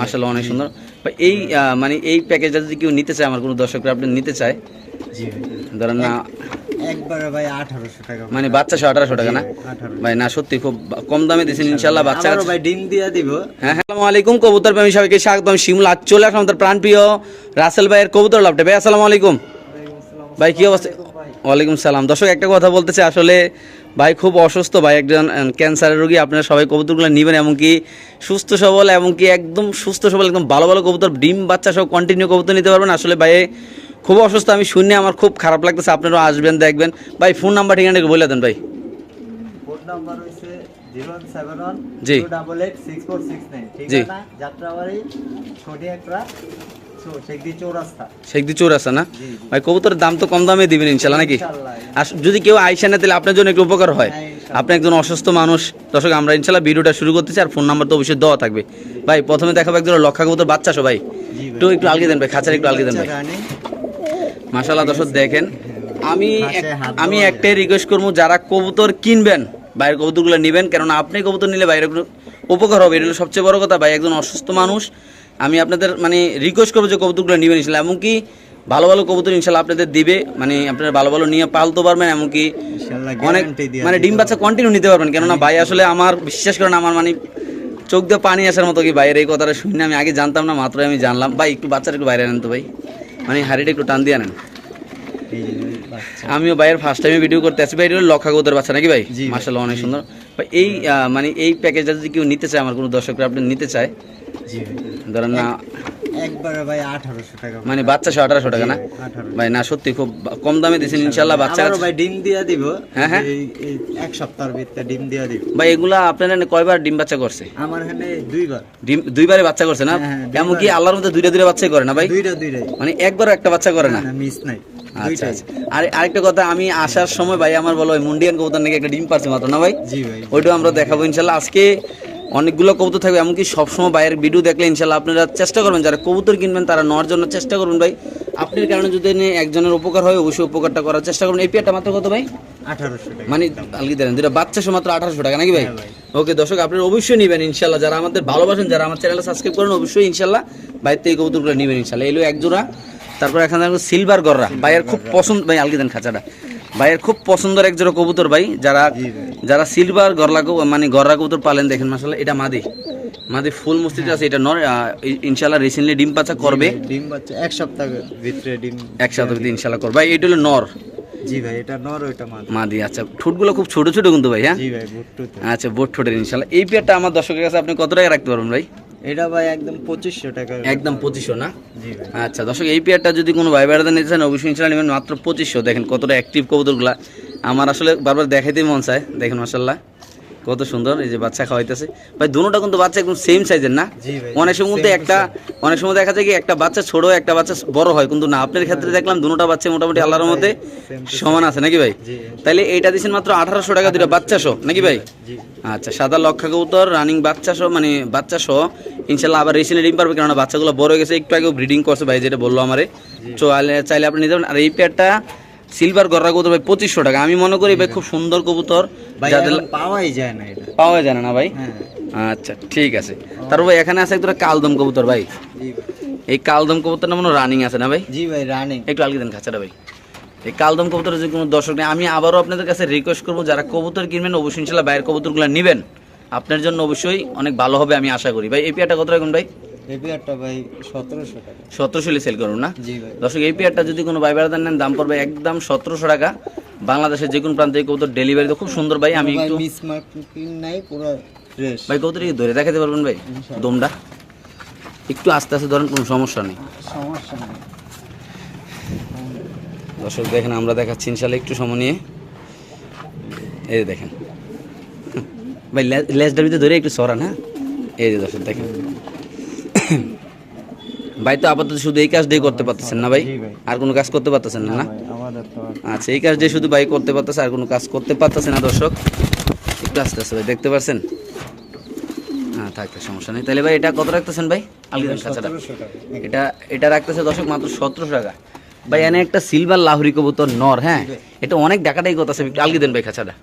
মার্শাল্লাহ অনেক সুন্দর। এই মানে এই প্যাকেজটা যদি কেউ নিতে চায় আমার কোনো দর্শকরা আপনি নিতে চায়? ধরেন না একবারে ভাই আঠারোশো টাকা। মানে বাচ্চা সহ আঠারোশো টাকা না? ভাই না সত্যি খুব কম দামে দিয়েছেন ইনশাল্লাহ বাচ্চা ভাই ডিম দিয়ে দিব। হ্যাঁ হ্যাঁ আসসালামু আলাইকুম কবুতর প্রেমী সবাইকে স্বাগতম। শিমুল আজ চলে আসলাম আমাদের প্রাণপ্রিয় রাসেল ভাইয়ের কবুতর লাভটা। ভাই আসসালামু আলাইকুম। ভাই কি অবস্থা? ওয়ালাইকুম সালাম। দর্শক একটা কথা বলতেছে আসলে ভাই খুব অসুস্থ ভাই একজন ক্যান্সারের রোগী আপনারা সবাই কবুতরগুলো নেবেন এমনকি সুস্থ সবল এমনকি একদম সুস্থ সবল একদম ভালো ভালো কবুতর ডিম বাচ্চা সব কন্টিনিউ কবুতর নিতে পারবেন। আসলে ভাই খুব অসুস্থ আমি শুনে আমার খুব খারাপ লাগতেছে আপনারাও আসবেন দেখবেন। ভাই ফোন নাম্বার ঠিকানা বলে দেন ভাই। ফোন নাম্বার হচ্ছে জি। Double eight six four six nine জি। যাত্রাবাড়ি শেখদি চৌরাস্তা। না। ভাই কবুতরের দাম তো কম দামে দিবেন ইনশাল্লাহ নাকি? আর যদি কেউ আইসা না তাহলে আপনার জন্য একটু উপকার হয়। হ্যাঁ, আপনি একজন অসুস্থ মানুষ। দর্শক আমরা ইনশাল্লাহ ভিডিওটা শুরু করতেছি আর ফোন নাম্বার তো অবশ্যই দেওয়া থাকবে। ভাই প্রথমে দেখাবো একজন লক্ষা কবুতর বাচ্চা সবাই। একটু একটু আলগে দেন ভাই খাঁচার একটু আলগে দেন ভাই। বাচ্চা দর্শক দেখেন। আমি আমি একটাই রিকোয়েস্ট করব যারা কবুতর কিনবেন বাইরের কবুতরগুলো নেবেন। কেননা আপনি কবুতর নিলে বাইরে উপকার হবে এটা হলো সবচেয়ে বড় কথা। ভাই একজন অসুস্থ মানুষ আমি আপনাদের মানে রিকোয়েস্ট করব যে কবুতরগুলো নেবেন ইনশাল্লাহ। এমনকি ভালো ভালো কবুতর ইনশাল্লাহ আপনাদের দিবে। মানে আপনারা ভালো ভালো নিয়ে পালতে পারবেন এমনকি অনেক মানে ডিম বাচ্চা কন্টিনিউ নিতে পারবেন। কেননা ভাই আসলে আমার বিশ্বাস করেন আমার মানে চোখ দিয়ে পানি আসার মতো কি বাইরে এই কথাটা শুনে আমি আগে জানতাম না মাত্র আমি জানলাম। ভাই একটু বাচ্চাটা একটু বাইরে আনেন তো ভাই। মানে হাড়িটা একটু টান দিয়ে আনেন। আমিও ভাইয়ের ফার্স্ট টাইমে ভিডিও করতে আসি। ভাই লক্ষা কবুতর বাচ্চা নাকি ভাই? মার্শাল্লাহ অনেক সুন্দর। ভাই এই মানে এই প্যাকেজটা যদি কেউ নিতে চায় আমার কোনো দর্শকরা আপনি নিতে চায়। ধরেন না একবারে ভাই আঠারোশো টাকা। মানে বাচ্চা সহ আঠারোশো টাকা না? ভাই না সত্যি খুব কম দামে বাচ্চা ভাই ডিম দিয়ে দিব। হ্যাঁ, হ্যাঁ। এক সপ্তাহের ভিতরে ডিম দিয়ে দিব। ভাই এগুলা আপনারা কয়বার ডিম বাচ্চা করছে? আমার এখানে দুইবার। ডিম দুইবারে বাচ্চা করছে না? হ্যাঁ, হ্যাঁ। এমনকি আল্লাহর মধ্যে দুইটা দুইটা বাচ্চাই করে না ভাই? দুইটা মানে একবারও একটা বাচ্চা করে না? মিস নাই। আচ্ছা আচ্ছা। আর আরেকটা কথা আমি আসার সময় ভাই আমার বলো মুন্ডিয়ান কবুতর নাকি একটা ডিম পারছে মাত্র না ভাই? জি ভাই। ওইটাও আমরা দেখাবো ইনশাল্লাহ আজকে অনেকগুলো কবুতর থাকবে এমনকি সবসময় বাইরের ভিডিও দেখলে ইনশাল্লাহ আপনারা চেষ্টা করবেন যারা কবুতর কিনবেন তারা নেওয়ার জন্য চেষ্টা করবেন ভাই। আপনার কারণে যদি একজনের উপকার হয় অবশ্যই উপকারটা করার চেষ্টা করবেন। এই পেয়ারটা মাত্র কত ভাই? মানে আলগি দেন দুটা বাচ্চা সহ মাত্র আঠারোশো টাকা নাকি ভাই? হ্যাঁ ওকে দর্শক আপনারা অবশ্যই নেবেন ইনশাল্লাহ। যারা আমাদের ভালোবাসেন যারা আমার চ্যানেলে সাবস্ক্রাইব করেন অবশ্যই ইনশাল্লাহ বাইরে এই কবুতরগুলো নেবেন ইনশাল্লাহ। এলো এক জোড়া তারপর এখানে সিলভার গররা। ভাইয়ের খুব পছন্দ ভাই আলগি দেন খাঁচাটা। ভাইয়ের খুব পছন্দের এক জোড়া কবুতর ভাই যারা যারা সিলভার গরলা মানে গররা কবুতর পালেন দেখেন মাসাল্লাহ এটা মাদি। মাদি ফুল মস্তিতে আছে এটা নর ইনশাল্লাহ রিসেন্টলি ডিম পাচা করবে। ডিম বাচ্চা এক সপ্তাহের ভিতরে ডিম একসাথে ইনশাল্লাহ করবে। ভাই এটা হলো নর। জি ভাই এটা নর ওইটা মাদ। মাদি আচ্ছা ঠোঁটগুলো খুব ছোট ছোট কিন্তু ভাই হ্যাঁ? জি ভাই আচ্ছা বোট ঠোঁটের ইনশাল্লাহ এই পেয়ারটা আমার দর্শকের কাছে আপনি কত টাকা রাখতে পারবেন ভাই? এটা ভাই একদম পঁচিশশো টাকা। একদম পঁচিশশো না? আচ্ছা দর্শক এই পেয়ারটা যদি কোনো ভাই বেড়াতে নিতে চান অবশ্যই ইনশাল্লাহ নেবেন। মাত্র পঁচিশশো। দেখেন কতটা অ্যাক্টিভ কবুতরগুলা। আমার আসলে বারবার দেখাইতেই মন চায়। দেখেন মাসাল্লাহ কত সুন্দর এই যে বাচ্চা খাওয়াইতেছে। ভাই দুটোটা কিন্তু বাচ্চা একদম সেম সাইজের না? অনেক সময় মধ্যে একটা অনেক সময় দেখা যায় কি একটা বাচ্চা ছোট একটা বাচ্চা বড় হয় কিন্তু না আপনার ক্ষেত্রে দেখলাম দুটোটা বাচ্চা মোটামুটি আল্লাহর মধ্যে সমান আছে নাকি ভাই? জি। তাইলে এইটা দিচ্ছেন মাত্র আঠারোশো টাকা দুটো বাচ্চা সহ নাকি ভাই? আচ্ছা সাদা লক্ষা কবুতর রানিং বাচ্চা সহ মানে বাচ্চা সহ ইনশাল্লাহ আবার রিসেন্টলি ডিম পারবে কেননা বাচ্চাগুলো বড় হয়ে গেছে একটু আগেও ব্রিডিং করছে ভাই যেটা বলল আমারে। চাইলে চাইলে আপনি নিতে পারেন। আর এই পেয়ারটা সিলভার গররা কবুতর ভাই পঁচিশশো টাকা। আমি মনে করি ভাই খুব সুন্দর কবুতর। যাদের পাওয়াই যায় না এটা। পাওয়া যায় না না ভাই? হ্যাঁ। আচ্ছা ঠিক আছে। তারপর ভাই এখানে আছে একটা কালদম কবুতর ভাই। এই কালদম কবুতরটা মনে রানিং আছে না ভাই? জি ভাই রানিং। একটু আলগে দেন খাঁচাটা ভাই। এই কালদম কবুতরের যে কোনো দর্শক নেই আমি আবারও আপনাদের কাছে রিকোয়েস্ট করব যারা কবুতর কিনবেন অবশ্যই ইনশাল্লাহ বাইরের কবুতরগুলো নেবেন। আপনার জন্য অবশ্যই অনেক ভালো হবে আমি আশা করি। ভাই এই পেয়ারটা কত রাখুন ভাই? এই পেয়ারটা ভাই সতেরোশো টাকা। সতেরোশো সেল করুন না? জি ভাই। দর্শক এই পেয়ারটা যদি কোনো ভাই বেড়াদার নেন দাম পড়বে একদম সতেরোশো টাকা। বাংলাদেশের যে কোনো প্রান্তে কবুতর ডেলিভারি তো খুব সুন্দর ভাই আমি একটু মিস নাই পুরো ফ্রেশ ভাই কবুতর কি ধরে দেখাতে পারবেন ভাই। দমটা? একটু আস্তে আস্তে ধরেন কোনো সমস্যা নেই। সমস্যা নেই। দর্শক দেখেন আমরা দেখাচ্ছি ইনশাল্লাহ একটু সময় নিয়ে। এই দেখেন। ভাই লেজটার ভিতরে ধরে একটু সরান হ্যাঁ? এই যে দর্শক দেখেন। ভাই তো আপাতত শুধু এই কাজ দিয়ে করতে পারতেছেন না ভাই? আর কোনো কাজ করতে পারতেছেন না? না আচ্ছা এই কাজ দিয়ে শুধু ভাই করতে পারতেছে আর কোনো কাজ করতে পারতেছে না দর্শক? একটু আস্তে আস্তে ভাই দেখতে পারছেন? হ্যাঁ থাকতে সমস্যা নেই। তাহলে ভাই এটা কত রাখতেছেন ভাই? আলগিদান খাঁচাটা এটা এটা রাখতেছে দর্শক মাত্র সতেরোশো টাকা। ভাই এনে একটা সিলভার লাহরি কবুতর নর হ্যাঁ? এটা অনেক ডাকাটাই কথা আছে একটু আলগি দেন ভাই খাঁচাটা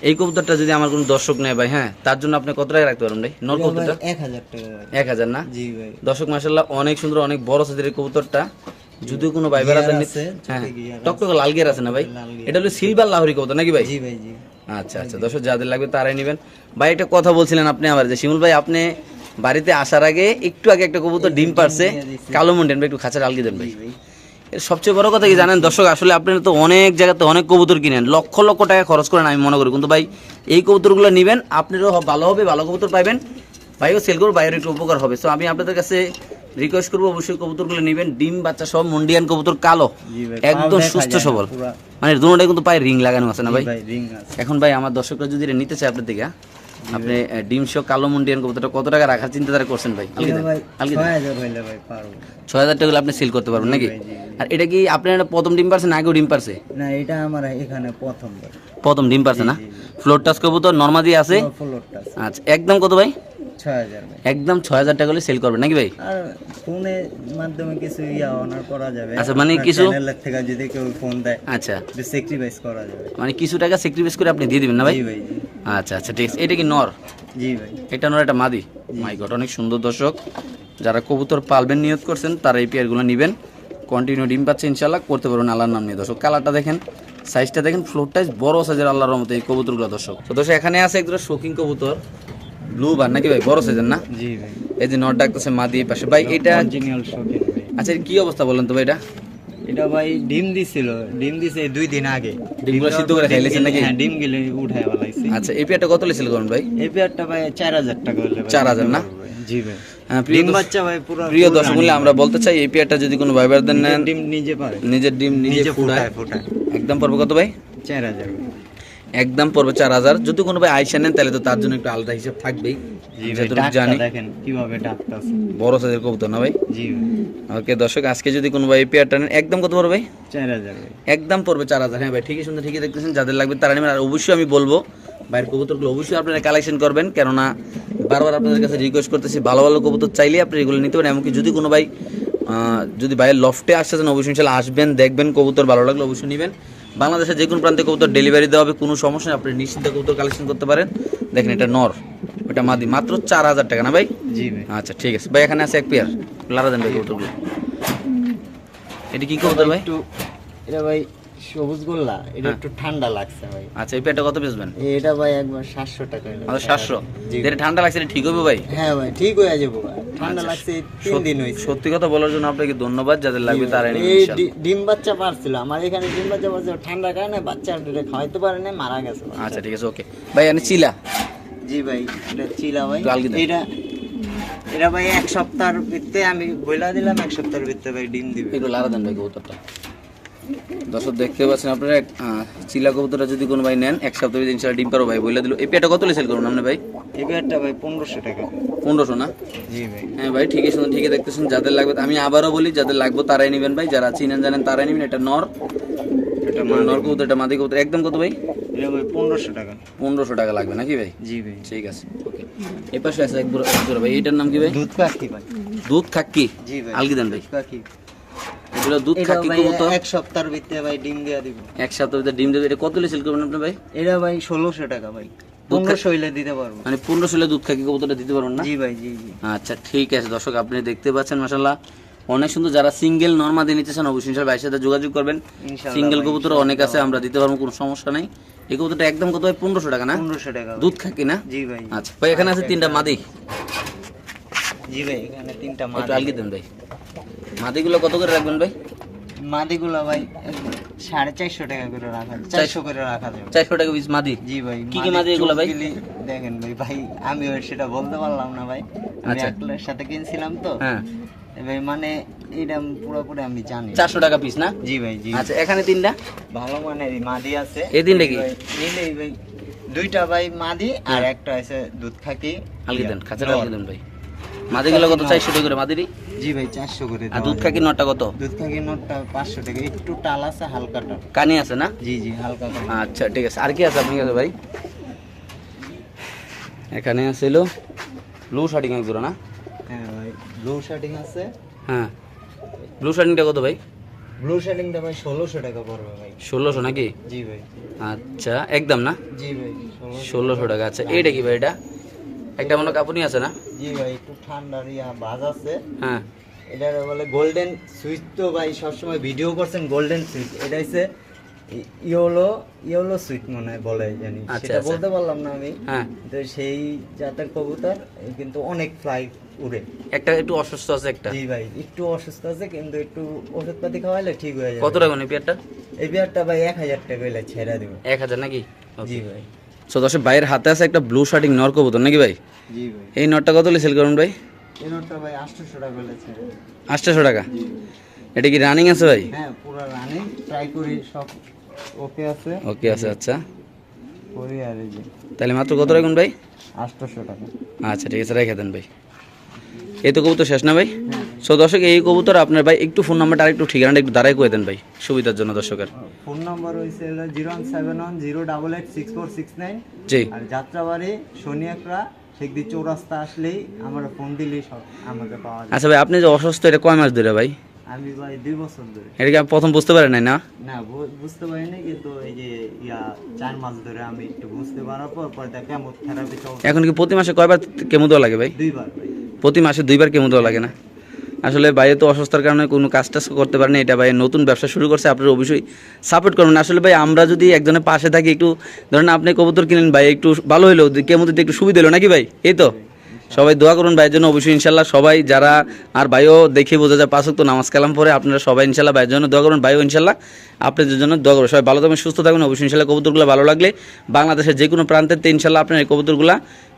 এই কবুতরটা যদি আমার কোনো দর্শক নেয় ভাই হ্যাঁ তার জন্য আপনি কত টাকা রাখতে পারবেন ভাই? নর কবুতরটা? এক হাজার টাকা এক হাজার না? জি ভাই। দর্শক মাসাল্লাহ অনেক সুন্দর অনেক বড় সাইজের এই কবুতরটা। যদিও কোনো ভাই বেড়াতে গিয়ার নি- হ্যাঁ টকটকে লাল গিয়ার আছে না ভাই? এটা হলো সিলভার লাহরি কবুতর নাকি ভাই? জি ভাই জি। আচ্ছা আচ্ছা দর্শক যাদের লাগবে তারাই নেবেন। ভাই একটা কথা বলছিলেন আপনি আবার যে শিমুল ভাই আপনি বাড়িতে আসার আগে একটু আগে একটা কবুতর ডিম পারছে কালো মুন্ডেন ভাই একটু খাঁচার আলগি দেন ভাই। এর সবচেয়ে বড় কথা কি জানেন? দর্শক আসলে আপনারা তো অনেক জায়গাতে অনেক কবুতর কিনেন লক্ষ লক্ষ টাকা খরচ করেন আমি মনে করি। কিন্তু ভাই এই কবুতরগুলো নেবেন আপনারও ভালো হবে ভালো কবুতর পাইবেন। ভাইও সেল করব ভাইয়ের একটু উপকার হবে। তো আমি আপনাদের কাছে রিকোয়েস্ট করব অবশ্যই কবুতরগুলো নেবেন। ডিম বাচ্চা সব মুন্ডিয়ান কবুতর কালো। একদম সুস্থ সবল। মানে দুটোটাই কিন্তু পায়ে রিং লাগানো আছে না ভাই? এখন ভাই আমার দর্শকরা যদি এটা নিতে চায় আপনার দিকে আপনি ডিম শো কালো মুন্ডিয়ান কবুতরটা কত টাকা রাখার চিন্তাধারা করছেন ভাই? ছয় হাজার টাকা আপনি সেল করতে পারবেন নাকি? আর এটা কি আপনি প্রথম ডিম পারছেন নাকি আগেও ডিম পারছে? না এটা আমার এখানে প্রথম প্রথম ডিম পারছে না। ফ্লোর টাচ কবুতর নর্মাদি আছে? আচ্ছা একদম কত ভাই? একদম ছয় হাজার টাকা হলে সেল করবেন নাকি ভাই? আর ফোনের মাধ্যমে কিছু ইয়া অনার করা যাবে। আচ্ছা, মানে কিছু- থেকে যদি কেউ ফোন দেয় আচ্ছা। স্যাক্রিফাইস করা যাবে। মানে কিছু টাকা স্যাক্রিফাইস করে আপনি দিয়ে দিবেন না ভাই? ভাই আচ্ছা আচ্ছা ঠিক আছে। এটা কি নর? জি ভাই। এটা নর একটা মাদি? মাই গড অনেক সুন্দর দর্শক। যারা কবুতর পালবেন নিয়ত করছেন তারা এই পেয়ারগুলো নেবেন। কন্টিনিউ ডিম পাচ্ছে ইনশাল্লাহ করতে পারবেন আল্লাহর নাম নিয়ে। দর্শক কালারটা দেখেন সাইজটা দেখেন ফ্লোর টাইজ বড় সাইজের আল্লাহর রহমতে এই কবুতরগুলো দর্শক। তো দর্শক এখানে আছে একদম শৌখিন কবুতর। ব্লু বার নাকি ভাই? বড় সাইজের না? জি ভাই। এই যে নট ডাকতেছে মাদি এই পাশে। ভাই এটা অরিজিনাল শোকেন ভাই। আচ্ছা এর কি অবস্থা বলেন তো ভাই এটা? এটা ভাই ডিম দিছিল। ডিম দিছে দুই দিন আগে। ডিমগুলো সিদ্ধ করে খাইলেছেন নাকি? হ্যাঁ ডিম গিলে উঠায় বলাইছি আচ্ছা এই পেয়ারটা কত লেছিল করুন ভাই? এই পেয়ারটা ভাই চার হাজার টাকা হলে ভাই। 4000 না? পারব। জি ভাই। হ্যাঁ, প্রিয় ডিম দর্শক- বাচ্চা ভাই পুরো প্রিয় দর্শক আমরা বলতে চাই এই পেয়ারটা যদি কোনো ভাই বারদের নেন ডিম নিজে পারে। নিজের ডিম নিজে ফুটায়। ফুটায় একদম পড়বে কত ভাই? চার হাজার। ভাই। একদম পড়বে চার হাজার। যদি কোনো ভাই আইসা নেন তাহলে তো তার জন্য একটু আলাদা হিসাব থাকবেই। জানি। কীভাবে বড় সাইজের কবুতর না ভাই? ওকে দর্শক আজকে যদি কোনো ভাই এই পেয়ারটা নেন একদম কত পড়বে? চার হাজার একদম পড়বে চার হাজার। হ্যাঁ ভাই ঠিকই সুন্দর ঠিকই দেখতেছেন। যাদের লাগবে তারা নেবেন। আর অবশ্যই আমি বলব ভাইয়ের কবুতরগুলো অবশ্যই আপনারা কালেকশন করবেন। কেননা বারবার আপনাদের কাছে রিকোয়েস্ট করতেছি ভালো ভালো কবুতর চাইলে আপনি এগুলো নিতে পারেন। এমনকি যদি কোনো ভাই যদি ভাইয়ের লফটে আসতেছেন অবশ্যই ইনশাল্লাহ আসবেন দেখবেন কবুতর ভালো লাগলে অবশ্যই নেবেন। বাংলাদেশের যে কোনো প্রান্তে কবুতর ডেলিভারি দেওয়া হবে কোনো সমস্যা নেই। আপনি নিশ্চিন্তে কবুতর কালেকশন করতে পারেন। দেখেন এটা নর ওটা মাদি মাত্র চার হাজার টাকা না ভাই? জি ভাই। আচ্ছা ঠিক আছে। ভাই এখানে আছে এক পেয়ার লারা দেন ভাই কবুতরগুলো। এটা কি কবুতর ভাই? এটা ভাই সবুজ গোল্লা এটা হ্যাঁ। একটু ঠান্ডা লাগছে ভাই। আচ্ছা এই পেয়ারটা কত বেচবেন? এটা ভাই একবার সাতশো টাকা হলো। আমাদের সাতশো। যেটা ঠান্ডা লাগছে এটা ঠিক হবে ভাই? হ্যাঁ ভাই ঠিক হয়ে যাব ভাই। ঠান্ডা আচ্ছা, লাগছে তিন দিন হয়েছে। সত্যি কথা বলার জন্য আপনাকে ধন্যবাদ যাদের লাগবে তারা এই ডিম বাচ্চা পারছিল। আমার এখানে ডিম বাচ্চা পারছিল ঠান্ডার কারণে বাচ্চা খাওয়াইতে পারে না মারা গেছে। আচ্ছা ঠিক আছে ওকে। ভাই আমি চিলা। জি ভাই এটা চিলা ভাই। এটা এটা ভাই এক সপ্তাহের ভিত্তে আমি বইলা দিলাম এক সপ্তাহের ভিত্তে ভাই ডিম দিবে। একটু লারা দেন ভাই কবুতরটা। দর্শক দেখতে পাচ্ছেন আপনারা চিলা কবুতরটা যদি কোনো ভাই নেন এক সপ্তাহ ভিতরে ইনশাল্লাহ ডিম পারো ভাই। বলে দিল। এই পেয়ারটা কত সেল করুন আপনি ভাই? এই পেয়ারটা ভাই পনেরোশো টাকা। পনেরোশো না? জি ভাই। হ্যাঁ ভাই ঠিকই শুনুন ঠিকই দেখতেছেন যাদের লাগবে আমি আবারও বলি যাদের লাগবে তারাই নেবেন ভাই। যারা চিনেন জানেন তারাই নেবেন। এটা নর। এটা নর কবুতর এটা মাদি কবুতর। একদম কত ভাই? এটা ভাই পনেরোশো টাকা। পনেরোশো টাকা লাগবে নাকি ভাই? জি ভাই। ঠিক আছে ওকে। এই পাশে আছে এক ভাই। এটার নাম কি ভাই? দুধ ভাই। দুধ খাক্কি? জি ভাই। আলগি দেন ভাই এগুলো দুধ এটা কবুতর? এক সপ্তাহের ভিতরে ভাই ডিম দেওয়া দিব। এক সপ্তাহ ভিতরে ডিম দেবে। এটা কত সেল করবেন আপনি ভাই? এটা ভাই ষোলোশো টাকা ভাই। দুধ পনেরোশো হইলে দিতে পারব। মানে পনেরোশো হলে দুধ খাকি কবুতরটা দিতে পারবেন না? জি ভাই জি জি। আচ্ছা ঠিক আছে দর্শক আপনি দেখতে পাচ্ছেন মাসাল্লাহ অনেক সুন্দর যারা সিঙ্গেল নর্মা দিয়ে নিতে চান অবশ্যই ভাইয়ের সাথে যোগাযোগ করবেন। সিঙ্গেল কবুতর অনেক আছে আমরা দিতে পারব কোনো সমস্যা নাই। এই কবুতরটা একদম কত ভাই? পনেরোশো টাকা না? পনেরোশো টাকা দুধ খাকি না? জি ভাই। আচ্ছা ভাই এখানে আছে তিনটা মাদি। জি ভাই এখানে তিনটা মাদি। আলগি দেন ভাই। মাদিগুলো কত করে রাখবেন ভাই? মাদিগুলা ভাই সাড়ে চারশো টাকা করে রাখা চারশো করে রাখা যাবে। চারশো টাকা পিস মাদি? জি ভাই কি কি মাদি এগুলা ভাই? দেখেন ভাই ভাই আমি সেটা বলতে পারলাম না ভাই। আমি আচ্ছা। একলার সাথে কিনছিলাম তো। হ্যাঁ। ভাই মানে এটা পুরোপুরি আমি জানি। চারশো টাকা পিস না? জি ভাই জি। আচ্ছা এখানে তিনটা? ভালো মানের মাদি আছে। এই তিনটা কি? নিলেই ভাই দুইটা ভাই মাদি আর একটা আছে দুধ খাকি। খাঁচাটা ভাই। মাদিগুলো কত? চারশো টাকা করে মাদিরই? জি ভাই চারশো করে আর দুধ খাকি নটটা কত? দুধ খাকি নোটটা পাঁচশো টাকা। একটু টাল আছে হালকাটা কানি আছে না? জি জি হালকা আচ্ছা ঠিক আছে। আর কি আছে আপনার কাছে ভাই? এখানে আছিল ব্লু শার্টিং এক জোড়া না? হ্যাঁ ভাই ব্লু শার্টিং আছে। হ্যাঁ। ব্লু শার্টিংটা কত ভাই? ব্লু শার্টিংটা ভাই ষোলোশো টাকা পড়বে ভাই। ষোলোশো নাকি? জি ভাই। আচ্ছা একদম না? জি ভাই ষোলোশো টাকা। আচ্ছা এইটা কি ভাই এটা? একটা মনে কাপুনি আছে না? জি ভাই একটু ঠান্ডার ইয়া বাজ আছে। হ্যাঁ। এটা বলে গোল্ডেন সুইচ তো ভাই সবসময় ভিডিও করছেন গোল্ডেন সুইচ এটা হচ্ছে ইয়োলো ইয়োলো সুইট মনে হয় বলে জানি। আচ্ছা, সেটা আচ্ছা। বলতে পারলাম না আমি। হ্যাঁ। তো সেই জাতের কবুতর কিন্তু অনেক ফ্লাই উড়ে। একটা একটু অসুস্থ আছে একটা? জি ভাই একটু অসুস্থ আছে কিন্তু একটু ওষুধপাতি খাওয়াইলে ঠিক হয়ে যাবে। কত টাকা নেই পেয়ারটা? এই বিয়ারটা ভাই এক হাজার টাকা ছেড়ে দেবো। এক হাজার নাকি? জি ভাই। সো দর্শক ভাইয়ের হাতে আছে একটা ব্লু শার্টিং নর কবুতর নাকি ভাই? জি ভাই। এই নটটা কত সেল করুন ভাই? এই নোটটা ভাই আটশোশো টাকা এটা কি রানিং আছে ভাই? হ্যাঁ পুরো রানিং ট্রাই করি সব ওকে আছে। ওকে আছে আচ্ছা। তাহলে মাত্র কত রাখুন ভাই? আটশোশো টাকা। আচ্ছা ঠিক আছে রেখে দেন ভাই। এই তো কবুতর শেষ না ভাই? সো দর্শক এই কবুতর আপনার ভাই একটু ফোন নাম্বারটা আর একটু ঠিকানাটা একটু দাঁড়াই করে দেন ভাই সুবিধার জন্য দর্শকের। ফোন নাম্বার হলো zero seven one zero double eight six four six nine. জি। আর যাত্রাবাড়ি শনিয়াকড়া শেখদি চৌরাস্তা আসলেই আমার ফোন দিলেই সব আমাকে পাওয়া যায়। আচ্ছা ভাই আপনি যে অসুস্থ এটা কয় মাস ধরে ভাই? আমি ভাই দুই বছর ধরে। এটা কি প্রথম বুঝতে পারেন নাই না? না বুঝতে পারিনি কিন্তু এই যে ইয়া চার মাস ধরে আমি একটু বুঝতে পারার পর পরে দেখা কেমন থেরাপি চলছে। এখন কি প্রতি মাসে কয়বার কেমো দেওয়া লাগে ভাই? দুইবার ভাই। প্রতি মাসে দুইবার কেমো দেওয়া লাগে না? আসলে বাইরে তো অসুস্থার কারণে কোনো কাজ টাজ করতে পারেনি। এটা ভাই নতুন ব্যবসা শুরু করছে, আপনারা অবশ্যই সাপোর্ট করবেন। আসলে ভাই আমরা যদি একজনের পাশে থাকি, একটু ধরেন আপনি কবুতর কিনেন ভাই, একটু ভালো হলো কেমন দিতে একটু সুবিধা হলো নাকি ভাই? এই তো? সবাই দোয়া করুন ভাইয়ের জন্য। অবশ্যই ইনশাল্লাহ সবাই যারা, আর ভাইও দেখে বোঝা যায় পাঁচক তো নামাজ কালাম পরে আপনারা সবাই ইনশাল্লাহ ভাইয়ের জন্য দোয়া করুন। ভাইও ইনশাল্লাহ আপনাদের জন্য দোয়া করুন। সবাই ভালো থাকবেন, সুস্থ থাকবেন। অবশ্যই ইনশাল্লাহ কবুতরগুলো ভালো লাগলে বাংলাদেশের যে কোনো প্রান্তের ইনশাল্লাহ আপনার এই কবুতরগুলা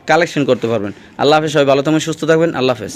কালেকশন করতে পারবেন। আল্লাহ হাফেজ, সবাই ভালো থাকবেন, সুস্থ থাকবেন। আল্লাহ হাফেজ।